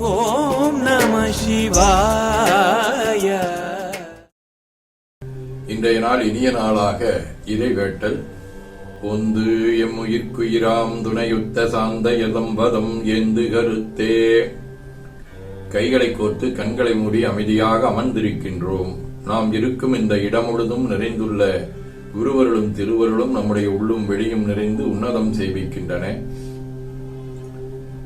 ஓம் நம சிவாய. இன்றைய நாள் இனிய நாளாக இறைவேட்டல். ஒந்து எம் உயிர்க்குயிராம் துணையுத்த சாந்த எதம்பதம் ஏந்து கருத்தே. கைகளை கோர்த்து கண்களை மூடி அமைதியாக அமர்ந்திருக்கின்றோம். நாம் இருக்கும் இந்த இடம் முழுதும் நிறைந்துள்ள குருவர்களும் திருவருளும் நம்முடைய உள்ளும் வெளியும் நிறைந்து உன்னதம் செய்விக்கின்றன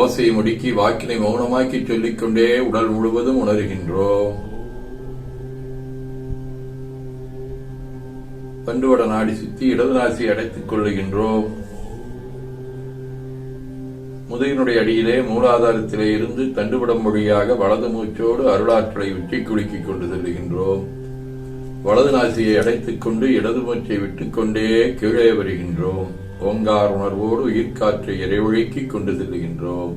ஓசையை முடுக்கி வாக்கினை மௌனமாக்கி சொல்லிக்கொண்டே உடல் முழுவதும் உணர்கின்றோம் பண்டுவட நாடி சுத்தி இடது நாசி அடைத்துக் கொள்ளுகின்றோம் முதுகினுடைய அடியிலே மூலாதாரத்திலே இருந்து தண்டுபடம் வழியாக வலது மூச்சோடு அருளாற்றலை உச்சி குலுக்கிக் கொண்டு செல்லுகின்றோம் வலது நாசியை அடைத்துக் கொண்டு இடது மூச்சை விட்டுக்கொண்டே கீழே வருகின்றோம். ஓங்கார் உணர்வோடு உயிர்காற்றை இறைவழிக்கிக் கொண்டு செல்கின்றோம்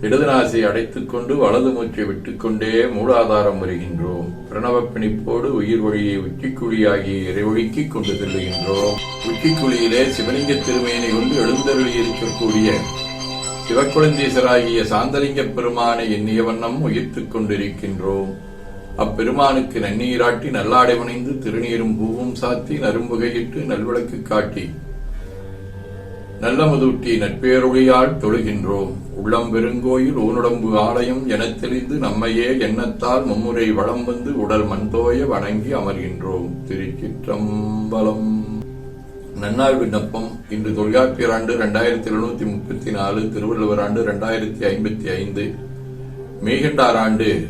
இடது நாசியை அடைத்துக் கொண்டு வலது மூச்சை விட்டுக்கொண்டே மூலாதாரம் வருகின்றோம். பிரணவ பிணிப்போடு உயிர் வழியை உச்சிக்குழியாகி இறைவழிக்கிக் கொண்டு செல்கின்றோம் உச்சிக்குழியிலே சிவலிங்க திருமேனை கொண்டு எழுந்தருளி இருக்கக்கூடிய சிவக்குழந்தீசராகிய சாந்தலிங்க பெருமானை எண்ணிய வண்ணம் உயிர்த்துக் கொண்டிருக்கின்றோம். அப்பெருமானுக்கு நன்னீராட்டி நல்லாடை உணைந்து திருநீரும் பூவும் சாத்தி நரும்புகையிட்டு நல்விளக்கு காட்டி நல்லமதுட்டி நட்பேரொழியால் தொழுகின்றோம். உள்ளம் பெருங்கோயில் ஊனுடம்பு ஆலயம் எனத் தெளிந்து நம்மையே எண்ணத்தால் மும்முறை வளம் வந்து உடல் மண்தோய வணங்கி அமர்கின்றோம். திருச்சிற்றம்பலம். நன்னார் விண்ணப்பம். இன்று தொல்காப்பியர் ஆண்டு இரண்டாயிரத்தி எழுநூத்தி முப்பத்தி நாலு திருவள்ளுவர் ஆண்டு இரண்டாயிரத்தி ஐம்பத்தி ஐந்து. மேகண்டார் ஆண்டு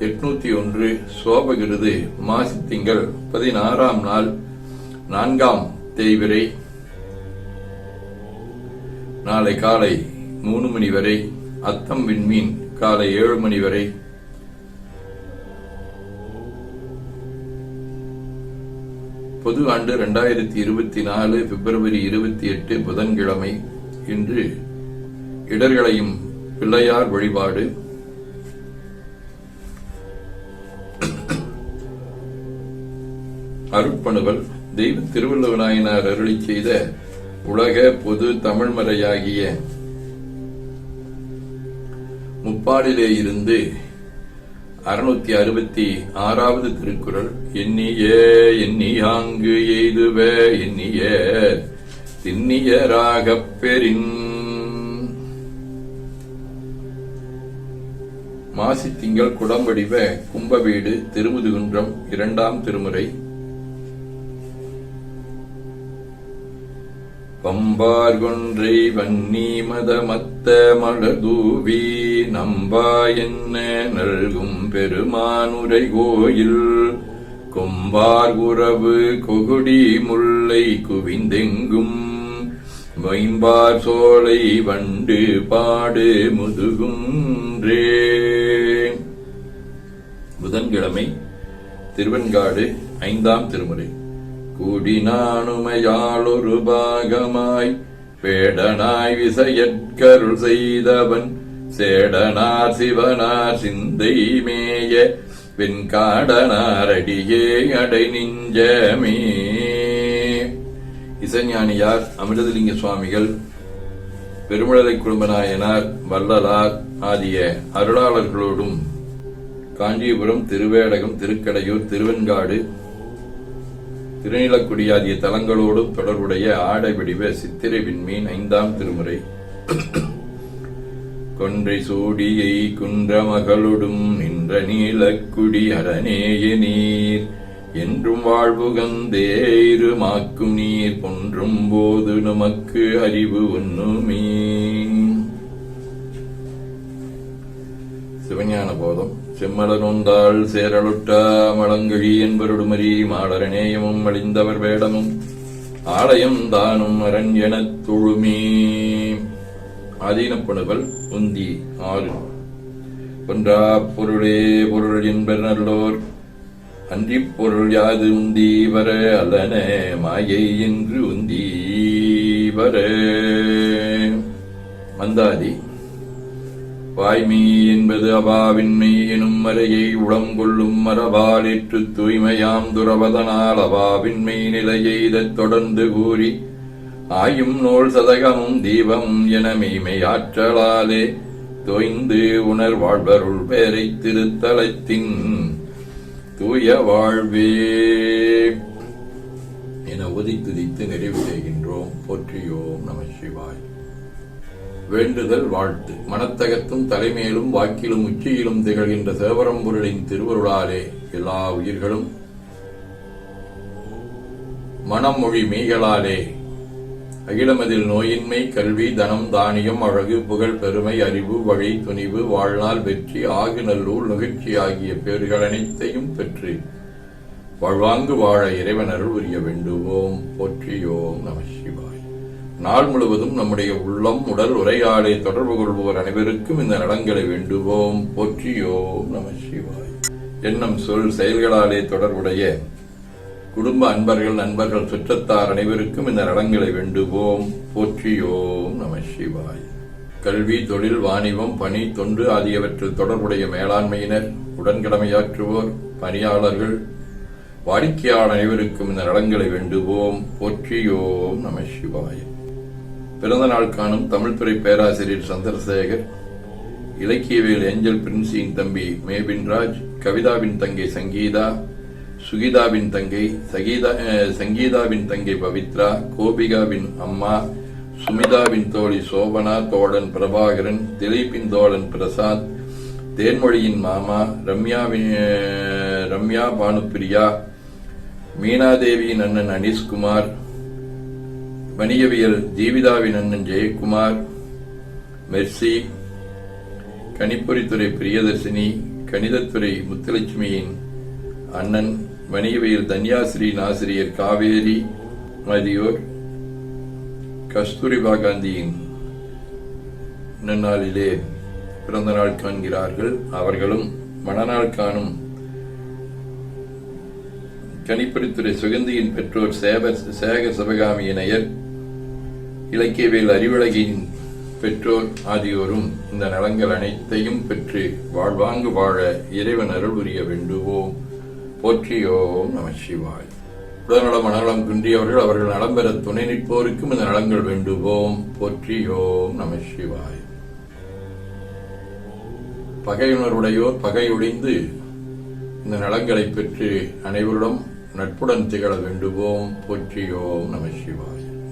எட்நூத்தி ஒன்று சோபகிருது மாசி திங்கள் பதினாறாம் நாள் நான்காம் தேய்விரை நாளை காலை மூணு மணி வரை அத்தம் விண்மீன் காலை ஏழு மணி வரை. பொது ஆண்டு இரண்டாயிரத்தி இருபத்தி நாலு பிப்ரவரி இருபத்தி எட்டு புதன்கிழமை இன்று இடர்களையும் பிள்ளையார் வழிபாடு. அருட்பணுவல் தெய்வ திருவள்ளுவநாயனார் அருளி செய்த உலக பொது தமிழ்மறையாகிய முப்பாடிலே இருந்து அறுநூத்தி அறுபத்தி ஆறாவது திருக்குறள் எண்ணிய எண்ணியாங்கு எய்துவ எண்ணிய திண்ணியராகப் பெறின். மாசி திங்கள் குடம்படிவ கும்பவீடு திருமுதுகுன்றம் இரண்டாம் திருமுறை பம்பார்கொன்றை வன்னி மதமத்த மலதூவி நம்பா என்ன நல்கும் பெருமானுரை கோயில். கொம்பார் உறவு கொகுடி முல்லை குவிந்தெங்கும். வைம்பார் சோலை வண்டு பாடு முதுகுன்றே. புதன்கிழமை திருவெண்காடு ஐந்தாம் திருமுறை. கூடினானுமையாளொரு பாகமாய் பேடனாய் விசையற்கருள் செய்தவன் சேடனார் சிவனார் சிந்தை மேய வெண்காடனாரடியே அடை நிஞ்சமே இசைஞானியார் அமிர்தலிங்க சுவாமிகள் பெருமழலை குடும்பநாயனார் வள்ளலார் ஆகிய அருளாளர்களோடும் காஞ்சிபுரம் திருவேடகம் திருக்கடையூர் திருவெண்காடு திருநீலக்குடி ஆகிய தலங்களோடும் தொடர்புடைய ஆடை வடிவ சித்திரை விண்மீன் ஐந்தாம் திருமுறை. கொன்றை சூடியை குன்ற மகளொடும் நின்ற நீலக்குடி அரணேய நீர். என்றும் வாழ்வுகந்தேருமாக்கும் நீர் பொன்றும் போது நமக்கு அறிவு ஒண்ணுமே. சிவஞான போதம். செம்மலனொந்தாள் சேரலுட்டா மலங்கழி என்பருடுமரி மாடரநேயமும் அழிந்தவர் வேடமும் ஆலயம் தானும் அரண் எனத் தொழுமே. ஆதீனப்பணுவல் உந்தி ஆறு. ஒன்றா பொருளே பொருள் என்பர் நல்லோர் அன்றிப் பொருள் யாது உந்தி வர அல்லன மாயை என்று உந்தி வர. மந்தாதி வாய்மை என்பது அபாவின்மை எனும் மறையை உளம் கொள்ளும் தூய்மையாம் துறவதனால் அபாவின்மை நிலையை தொடர்ந்து கூறி ஆயும் நூல் சதகமும் தீபம் என மெய்மை ஆற்றலாலே தோய்ந்து உணர் வாழ்வருள் பேரை திருத்தலத்தின் தூய வாழ்வே என உதித்துதித்து நிறைவு செய்கின்றோம். போற்றியோம் நம சிவாய். வேண்டுதல் வாழ்த்து. மனத்தகத்தும் தலைமையிலும் வாக்கிலும் உச்சியிலும் திகழ்கின்ற சேவரம்பொருளின் திருவருளாலே எல்லா உயிர்களும் மனமொழி மெய்களாலே அகிலமதில் நோயின்மை கல்வி தனம் தானியம் அழகு புகழ் பெருமை அறிவு வழி துணிவு வாழ்நாள் வெற்றி ஆகு நல்லூர் நிகழ்ச்சி ஆகிய பேர்கள் அனைத்தையும் பெற்று வாழ்வாங்கு வாழ இறைவன் அருள் புரிய வேண்டுவோம். போற்றியோம் நம சிவாய். நாள் முழுவதும் நம்முடைய உள்ளம் உடல் உரையாடை தொடர்பு கொள்வோர் அனைவருக்கும் இந்த நலங்களை வேண்டுவோம். போற்றியோம் நம சிவாய். எண்ணம் சொல் செயல்களாலே தொடர்புடைய குடும்ப அன்பர்கள் நண்பர்கள் சுற்றத்தார் அனைவருக்கும் இந்த நலங்களை வேண்டுவோம். போற்றியோம் நம சிவாய். கல்வி தொழில் வாணிபம் பணி தொண்டு ஆகியவற்றில் தொடர்புடைய மேலாண்மையினர் உடன்கடமையாற்றுவோர் பணியாளர்கள் வாடிக்கையாளர் அனைவருக்கும் இந்த நலங்களை வேண்டுவோம். போற்றியோம் நம சிவாய. பிறந்த நாள் காணும் தமிழ்துறை பேராசிரியர் சந்திரசேகர் இலக்கியவியல் ஏஞ்சல் பிரின்சியின் தம்பி மேபின்ராஜ் கவிதாவின் தங்கை சங்கீதா சுகிதாவின் தங்கை சகீதா சங்கீதாவின் தங்கை பவித்ரா கோபிகாவின் அம்மா சுமிதாவின் தோழி சோபனா தோழன் பிரபாகரன் திலீப்பின் தோழன் பிரசாத் தேன்மொழியின் மாமா ரம்யாவின் ரம்யா பானுப்பிரியா மீனாதேவியின் அண்ணன் அனீஷ்குமார் வணிகவியல் ஜீவிதாவின் அண்ணன் ஜெயக்குமார் மெர்சி கணிப்பொறித்துறை பிரியதர்சினி கணிதத்துறை முத்துலட்சுமியின் அண்ணன் வணிகவியல் தன்யாஸ்ரீ ஆசிரியர் காவேரி மதியோர் கஸ்தூரிபா காந்தியின் நன்னாளிலே பிறந்த நாள் காண்கிறார்கள். அவர்களும் மணநாள் காணும் கணிப்பொறித்துறை சுகந்தியின் பெற்றோர் சேவ சேக சிவகாமியினையர் இலக்கியவியல் அறிவுலகின் பெற்றோர் ஆகியோரும் இந்த நலங்கள் அனைத்தையும் பெற்று வாழ்வாங்கு வாழ இறைவன் அருள் புரிய வேண்டுவோம். போற்றியோம் நம சிவாய். உடல்நலம் மனநலம் குன்றியவர்கள் அவர்கள் நலம் பெற துணை நிற்போருக்கும் இந்த நலங்கள் வேண்டுவோம். போற்றியோம் நம சிவாய். பகையுணர்வுடையோர் பகையுடைந்து இந்த நலங்களை பெற்று அனைவருடன் நட்புடன் திகழ வேண்டுவோம். போற்றியோம் நம சிவாய்.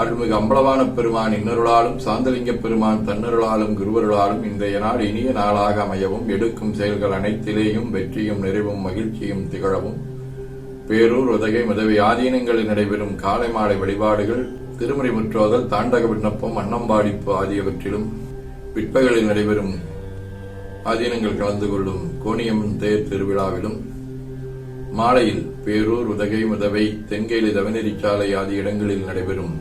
அருள்மிகு அம்பலவான பெருமான் இன்னருளாலும் சாந்தலிங்க பெருமான் தன்னருளாலும் குருவருளாலும் இன்றைய நாள் இனிய நாளாக அமையவும் எடுக்கும் செயல்கள் அனைத்திலேயும் வெற்றியும் நிறைவும் மகிழ்ச்சியும் திகழவும். பேரூர் உதகை முதவி ஆதீனங்களில் நடைபெறும் காலை மாலை வழிபாடுகள் திருமுறை முற்றோதல் தாண்டக விண்ணப்பம் அன்னம்பாடிப்பு ஆகியவற்றிலும் பிற்பகலில் நடைபெறும் ஆதீனங்கள் கலந்து கொள்ளும் கோணியம்மன் தேர் திருவிழாவிலும் மாலையில் பேரூர் உதகை முதவை தென்கேலி தவநெறிச்சாலை ஆகிய இடங்களில் நடைபெறும்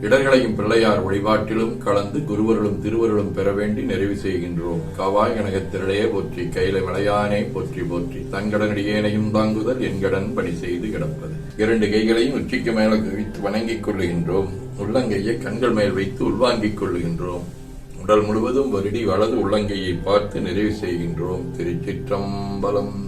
இடர்களையும் பிள்ளையார் வழிபாட்டிலும் கலந்து குருவர்களும் திருவர்களும் பெற வேண்டி நிறைவு செய்கின்றோம். காவாய் கனகத்திரளையே போற்றி கையில மலையானே போற்றி போற்றி. தங்கடனடியேனையும் தாங்குதல் என்கடன் பணி செய்து கிடப்பது. இரண்டு கைகளையும் உச்சிக்கு மேல குவித்து வணங்கிக் கொள்ளுகின்றோம். உள்ளங்கையை கண்கள் மேல் வைத்து உள்வாங்கிக் கொள்ளுகின்றோம். உடல் முழுவதும் வருடி வலது உள்ளங்கையை பார்த்து நிறைவு செய்கின்றோம். திருச்சிற்றம்பலம்.